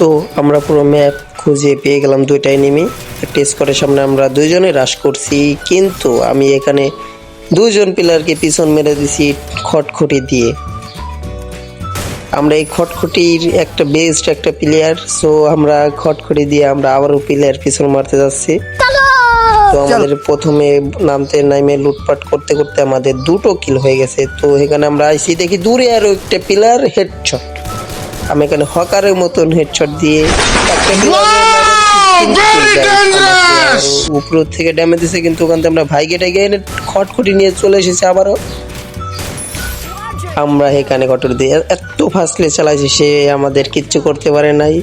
তো আমরা পুরো ম্যাপ খুঁজে পেয়ে গেলাম দুইটাই এনিমি একটা স্কোয়ারের সামনে আমরা দুইজনে রাশ করছি কিন্তু আমি এখানে দুজন প্লেয়ারকে পিছন মেরে দিছি খটখটি দিয়ে। আমরা এই খটখটির একটা বেস্ট একটা প্লেয়ার সো আমরা খটখটি দিয়ে আমরা আবারও প্লেয়ার পিছন মারতে যাচ্ছি। তো আমাদের প্রথমে নামতে নামে লুটপাট করতে করতে আমাদের দুটো কিল হয়ে গেছে। তো এখানে আমরা আইসি দেখি দূরে আরও একটা পিলার হেডশট আমি এখানে হকারের মতন হেডশট দিয়ে একটা উপর থেকে ড্যামেজ দিছে কিন্তু ওখান থেকে আমরা ভাইগে টাইগে এনে খটখটি নিয়ে চলে এসেছি আবারও। আমরা এখানে কটর দিয়ে এত ফাস্টলি চালাইছি সে আমাদের কিচ্ছু করতে পারে নাই।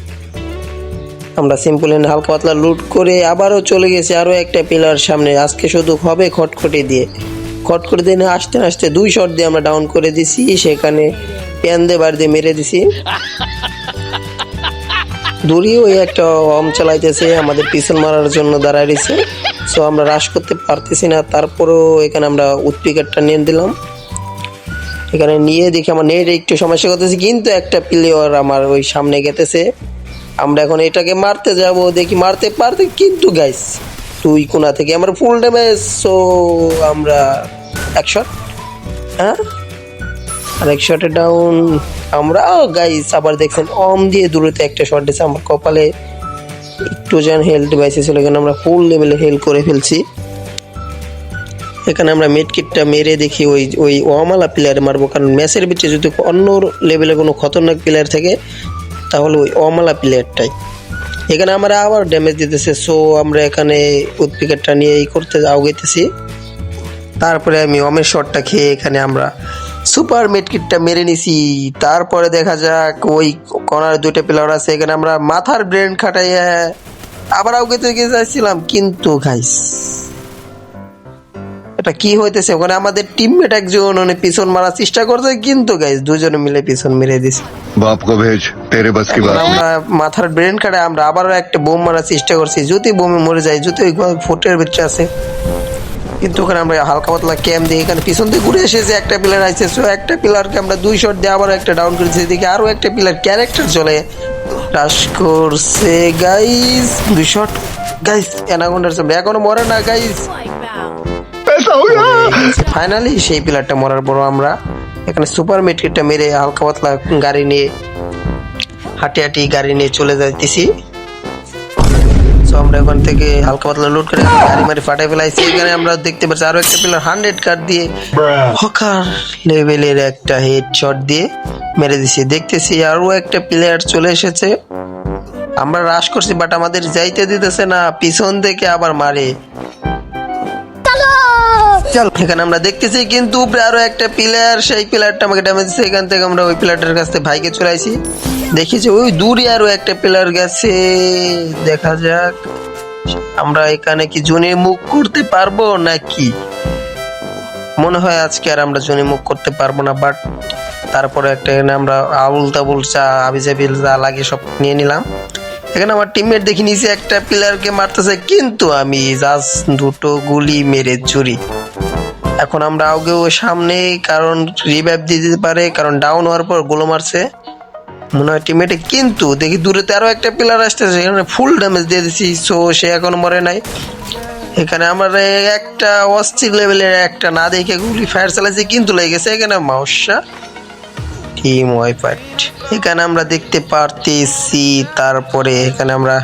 আমরা সিম্পল এন্ড হালকা পাতলা লুট করে আবারও চলে গেছি আরও একটা পিলার সামনে। আজকে শুধু হবে খটখটি দিয়ে। খটখটি দিয়ে আসতে আসতে দুই শট দিয়ে আমরা ডাউন করে দিছি সেখানে প্যান দিয়ে বার দিয়ে মেরে দিছি। দূরেও ওই একটা অম চালাইতেছে, আমাদের পিছন মারার জন্য দাঁড়ায় রয়েছে। সো আমরা রাশ করতে পারতেছি না, তারপরেও এখানে আমরা উৎপিকারটা নিয়ে দিলাম। এখানে নিয়ে দেখি আমার নেট একটু সমস্যা করতেছে, কিন্তু একটা প্লেয়ার আমার ওই সামনে গেতেছে। আমরা এখন এটাকে মারতে যাব, দেখি মারতে পারতে, কিন্তু গাইস তুই কোনা থেকে আমার ফুল ড্যামেজ সো আমরা এক শট হ্যাঁ? আর এক শটে ডাউন আমরা গাইস আবার দেখছেন অম দিয়ে দূরতে একটা শট দিয়েছে আমার কপালে একটু যেন হেলথ বাইসে ছিল, এখানে আমরা ফুল লেভেলে হেল করে ফেলছি। এখানে আমরা মিড কিটটা মেরে দেখি, ওই ওই ওয়ামালা প্লেয়ার মারবো, কারণ ম্যাচের ভিতরে যদি অন্য লেভেলে কোনো খতরনাক প্লেয়ার থাকে, তাহলে ওই অমালা প্লেয়ারটাই এখানে আমরা আবার ড্যামেজ দিতেছে সো আমরা এখানে উৎপিকারটা নিয়ে এই করতে আউগাইতেছি তারপরে আমি অমের শটটা খেয়ে এখানে আমরা সুপার মেডকিটটা মেরে নিছি। তারপরে দেখা যাক ওই কনার দুটো প্লেয়ার আছে এখানে আমরা মাথার ব্রেন খাটাইয়া হ্যাঁ, হ্যাঁ। আবার আউকে থেকে যাচ্ছিলাম কিন্তু খাইস এটা কি হইতেছে? ওখানে আমাদের টিমমেট একজন মানে পিছন মারার চেষ্টা করছে কিন্তু গাইস দুজনে মিলে পিছন মেরে দিছে। বাপ কো ভেজ তেরে বাস কি বাত আমরা মাথার ব্রেন কাটে আমরা আবারও একটা বোম মারার চেষ্টা করছি। যদি বোমে মরে যায় যদি ওই ফুটের ভিতরে আছে। কিন্তু ওখানে আমরা হালকা পাতলা ক্যাম্প দিয়ে এখানে পিছন থেকে ঘুরে এসেছে একটা পিলার আছে সো একটা পিলারকে আমরা দুই শট দিয়ে আবার একটা ডাউন করেছি এদিকে আরও একটা পিলার ক্যারেক্টার চলে। টাস করছে গাইস দুই শট গাইস অ্যানাকোন্ডার সামনে এখনও মরে না গাইস ফাইনালি সেই পিলারটা মরার পর আমরা এখানে সুপার মেটকিটটা মেরে হালকা পাতলা গাড়ি নিয়ে হাঁটি হাঁটি গাড়ি নিয়ে চলে যাইতেছি। তো আমরা ওখান থেকে হালকা পাতলা লোড করে গাড়ি মারি ফাটাই ফেলাইছি। এখানে আমরা দেখতে পাচ্ছি আরও একটা প্লেয়ার হান্ড্রেড কার্ড দিয়ে হকার লেভেলের একটা হেড শট দিয়ে মেরে দিছি। দেখতেছি আরও একটা প্লেয়ার চলে এসেছে। আমরা রাশ করছি বাট আমাদের যাইতে দিতেছে না পিছন থেকে আবার মারে। চল। এখানে আমরা দেখতেছি কিন্তু উপরে আরও একটা প্লেয়ার সেই প্লেয়ারটা আমাকে ড্যামেজ দিচ্ছে এখান থেকে আমরা ওই প্লেয়ারটার কাছ থেকে ভাইকে চলে আসি দেখি ওই দূরে আরও একটা প্লেয়ার গেছে। দেখা যাক, আমরা এখানে কি জনে মুখ করতে পারব নাকি? মনে হয় আজকে আর আমরা জনে মুখ করতে পারব না বাট তারপরে একটা এখানে আমরা আবুল তাবুল চা আবিজাবিল যা লাগে সব নিয়ে নিলাম। এখানে আমার টিমমেট দেখি নিচে একটা প্লেয়ারকে মারতেছে, কিন্তু আমি জাস্ট দুটো গুলি মেরে চুরি এখন আমরা আগেও সামনে, কারণ রিভাইভ দিতে পারে, কারণ ডাউন হওয়ার পর গোলো মারছে। মনে হয় টিমমেটে কিন্তু দেখি দূরেতে আরও একটা প্লেয়ার আসতেছে, এখানে ফুল ড্যামেজ দিয়ে দিছি সো সে এখন মরে নাই। এখানে আমার একটা অস্থির লেভেলের একটা না দেখে গুলি ফায়ার চালাইছে, কিন্তু লেগে গেছে এখানে মাউসা। টিম পার্ট এখানে আমরা দেখতে পারতেছি, তারপরে এখানে আমরা,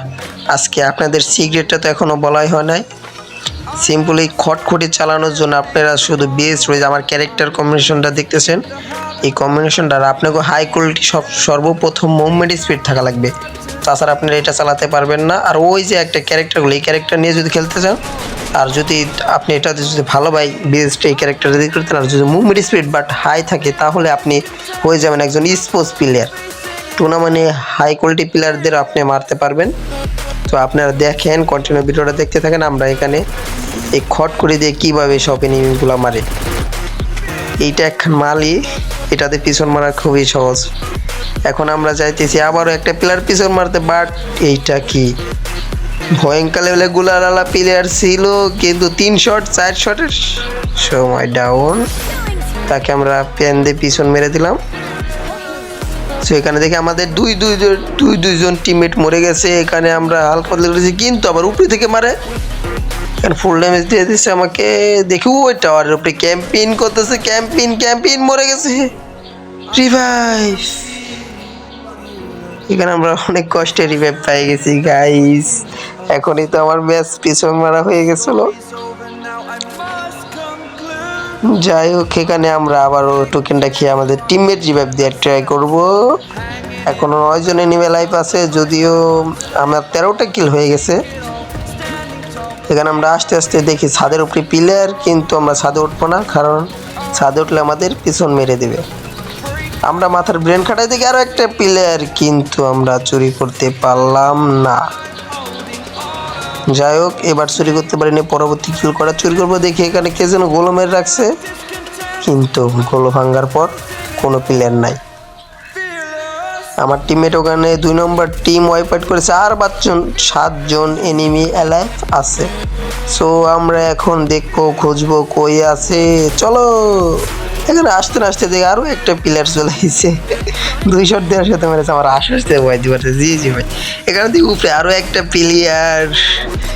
আজকে আপনাদের সিক্রেটটা তো এখনও বলাই হয় নাই। সিম্পলি খটখটি চালানোর জন্য আপনারা শুধু বেস্ট রয়েছে আমার ক্যারেক্টার কম্বিনেশনটা দেখতেছেন। এই কম্বিনেশনটা আপনাকে হাই কোয়ালিটি সব সর্বপ্রথম মুভমেন্ট স্পিড থাকা লাগবে। তাছাড়া আপনারা এটা চালাতে পারবেন না। আর ওই যে একটা ক্যারেক্টারগুলো এই ক্যারেক্টার নিয়ে যদি খেলতে চান আর যদি আপনি এটাতে যদি ভালো ভাই বেস্ট এই ক্যারেক্টার যদি করতেন, আর যদি মুভমেন্ট স্পিড বাট হাই থাকে, তাহলে আপনি হয়ে যাবেন একজন স্পোর্টস প্লেয়ার টুর্নামেন্টে হাই কোয়ালিটি প্লেয়ারদের আপনি মারতে পারবেন। তো আপনারা দেখেন কন্টিনিউ ভিডিওটা দেখতে থাকেন। আমরা এখানে এই খট করে দিয়ে কীভাবে সব এনিমিগুলো মারে। এইটা একখান মালি এটাতে পিছন মারা খুবই সহজ। এখন আমরা চাইতেছি আবারও একটা প্লেয়ার পিছন মারতে বাট এইটা কি? ভয়ঙ্কর লেভেলে গুলারালা প্লেয়ার ছিল, কিন্তু তিন শট চার শটের সময় ডাউন তাকে আমরা প্যান দিয়ে পিছন মেরে দিলাম। তো এখানে দেখে আমাদের দুই দুই দুই- দুই দুইজন টিমমেট মরে গেছে। এখানে আমরা হালকা করেছি, কিন্তু আবার উপরে থেকে মারে। এখানে ফুল ড্যামেজ দিয়ে দিচ্ছে আমাকে? দেখি ওই টাওয়ারের উপরে ক্যাম্পিং করতেছে ক্যাম্পিং ক্যাম্পিং মরে গেছে। রিভাইভ এখানে আমরা অনেক কষ্টে রিভাইভ পাই গেছি গাইস এখনই তো আমার ম্যাচ পিছন মারা হয়ে গেছিল। যাই হোক, এখানে আমরা আবারও টোকেনটা খেয়ে আমাদের টিমমেট রিভাইভ দেওয়ার ট্রাই করব। এখনও নয় জনে নিবে লাইফ আছে, যদিও আমার তেরোটা কিল হয়ে গেছে। এখানে আমরা আস্তে আস্তে দেখি, ছাদের উপরে প্লেয়ার কিন্তু আমরা ছাদে উঠবো না, কারণ ছাদে উঠলে আমাদের পিছন মেরে দেবে। আমরা মাথার ব্রেন খাটাই দেখি আরও একটা প্লেয়ার কিন্তু আমরা চুরি করতে পারলাম না। যাই হোক, এবার চুরি করতে পারিনি, পরবর্তী কিল করা চুরি করব, দেখি এখানে কে যেন গোলো মেরে রাখছে। কিন্তু গোলো ভাঙ্গার পর কোনো প্লেয়ার নাই। আমার টিমমেট ওখানে দুই নম্বর টিম ওয়াইপ আউট করেছে আর পাঁচজন, সাতজন এনিমি অ্যালাইভ আছে। সো আমরা এখন দেখব, খুঁজবো কই আছে। চলো! এখানে আসতে আসতে দেখে আরও একটা প্লেয়ার চলে এসেছে। দুই শট সাথে মেরেছে, আমার আস্তে আস্তে ভয় দিতে জি জি ভাই। এখানে দেখি উপরে আরও একটা প্লেয়ার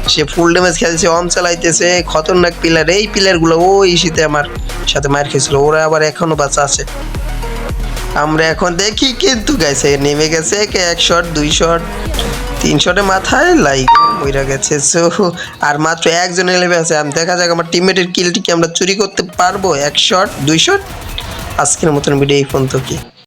সে ফুল ড্যামেজ খেলছে অন চালাইতেছে, খতরনাক প্লেয়ার এই প্লেয়ারগুলো ওই শীতে আমার সাথে মার খেয়েছিল, ওরা আবার এখনও বাচ্চা আছে। আমরা এখন দেখি কিন্তু গেছে নেমে গেছে কে এক শট দুই শট তিন শটে মাথায় লাইক বইরা গেছে। সো আর মাত্র একজন এলেভে আছে। আমি, দেখা যাক আমার টিমমেটের কিলটিকে আমরা চুরি করতে পারব। এক শট দুই শট আজকের মতন ভিডিও এই ফোন তো কি?